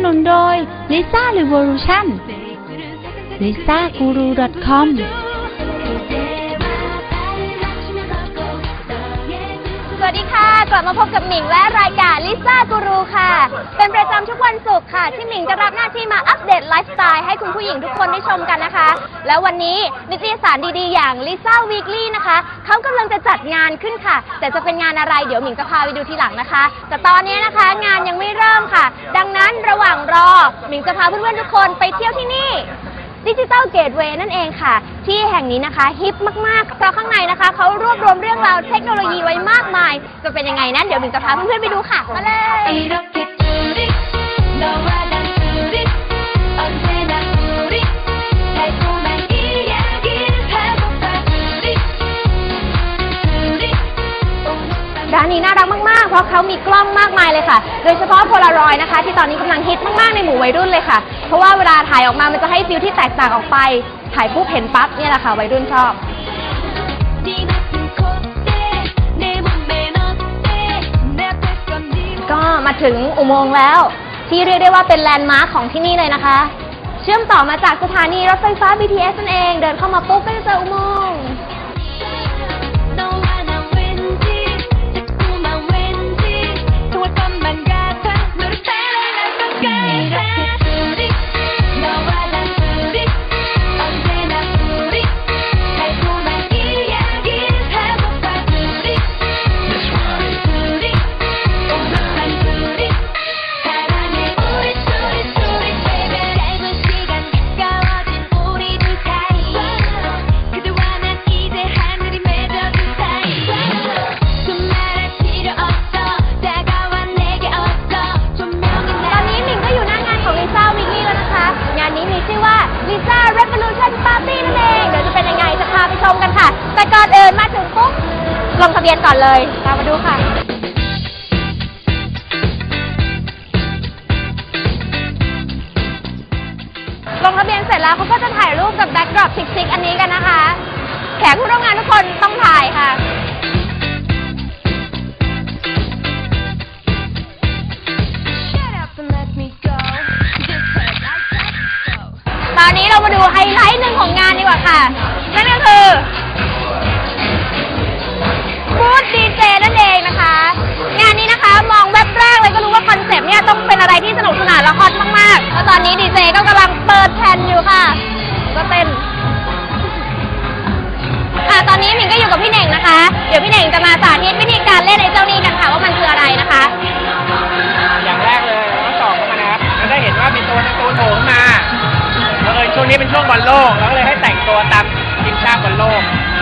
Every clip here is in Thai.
สนุนโดย Lisa Revolution lisa guru com สวัสดีค่ะ กลับมาพบกับหมิงและรายการลิซ่ากูรูค่ะ เป็นประจำทุกวันศุกร์ค่ะ ที่หมิงจะรับหน้าที่มาอัปเดตไลฟ์สไตล์ให้คุณผู้หญิงทุกคนได้ชมกันนะคะ แล้ววันนี้นิตยสารดีๆ อย่างลิซ่าวีคลี่นะคะ เขากำลังจะจัดงานขึ้นค่ะ แต่จะเป็นงานอะไรเดี๋ยวหมิงจะพาไปดูทีหลังนะคะ แต่ตอนนี้นะคะ งานยังไม่เริ่ม ค่ะ ดังนั้นระหว่างรอหมิงจะพาเพื่อนๆทุกคนไปเที่ยวที่นี่ ดิจิ t a ลเกตเวย์นั่นเองค่ะ ที่แห่งนี้นะคะฮิปมาก ๆ เพราะข้างในนะคะเขารวบรวมเรื่องราวเทคโนโลยีไว้มากมาย จะเป็นยังไงนั้นเดี๋ยวหมิงจะพาเพื่อนๆไปดูค่ะ มาเลย 이렇게 둘이 너와 난 둘이 언제 ราะเขามีกล้องมากมายเลยค่ะ โดยเฉพาะโพลารอยนะคะ ที่ตอนนี้กำลังฮิตมากๆในหมู่วัยรุ่นเลยค่ะ เพราะว่าเวลาถ่ายออกมามันจะให้ฟิลที่แตกต่างออกไป ถ่ายปุ๊บเห็นปั๊บเนี่ยแหละค่ะวัยรุ่นชอบก็มาถึงอุโมงค์แล้ว ที่เรียกได้ว่าเป็นแลนด์มาร์คของที่นี่เลยนะคะ เชื่อมต่อมาจากสถานีรถไฟฟ้า BTS นั่นเอง เดินเข้ามาปุ๊บก็จะเจออุโมง แต่ก่อนอื่นมาถึงปุ๊บลงทะเบียนก่อนเลยตามมาดูค่ะ ลงทะเบียนเสร็จแล้วเขาก็จะถ่ายรูปกับแบ็กดรอปชิคๆอันนี้กันนะคะ แขกผู้ร่วมงานทุกคนต้องถ่ายค่ะ Shut up and let me go Just cause I said so ตอนนี้เรามาดูไฮไลท์หนึ่งของงานดีกว่าค่ะ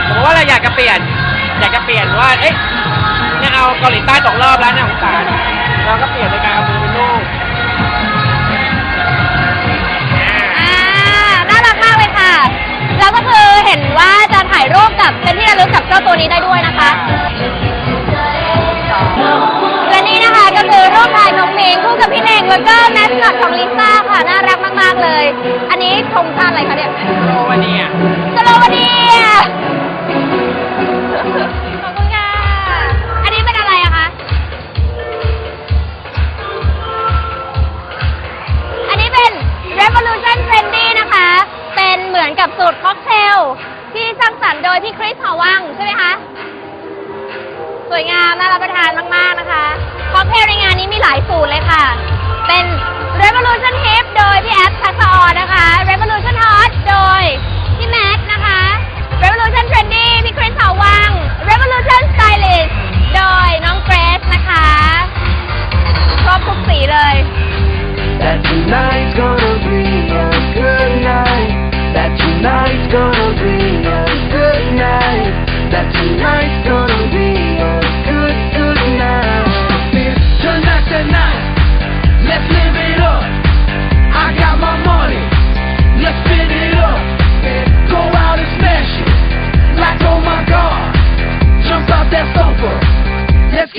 กสมมติว่าเราอยากจะเปลี่ยน อยากจะเปลี่ยนว่า เอ๊ะเนี่ยเอาเกาหลีใต้ตกรอบแล้วน่าสงสารเราก็เปลี่ยนโดยการเอามือเป็นลูกอ่าน่ารักมากเลยค่ะ แล้วก็คือเห็นว่าจะถ่ายรูปกับเป็นที่ระลึกกับเจ้าตัวนี้ได้ด้วยนะคะ และนี่นะคะก็คือรูปถ่ายนกหมิงคู่กับพี่เน่งแล้วก็แมสคอตของลิซ่าค่ะ น่ารักมากๆเลย อันนี้ธงชาติอะไรคะเนี่ย โอ้วันนี้อะ สโลวาเนีย ยพี่คริสหอวังใช่ไหมคะ สวยงามน่ารับประทานมาก ๆ นะคะคอมเพลในงานนี้มีหลายสูตรเลยค่ะ เป็น Revolution Hip โดยพี่แอฟทักออนนะคะ Revolution Hot โดย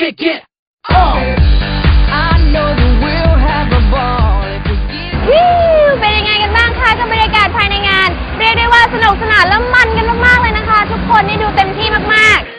pick it up เป็นยังไงกันบ้างคะกับบรรยากาศภายในงาน เรียกได้ว่าสนุกสนานและมันกันมากๆเลยนะคะ ทุกคนนี่ดูเต็มที่มากๆ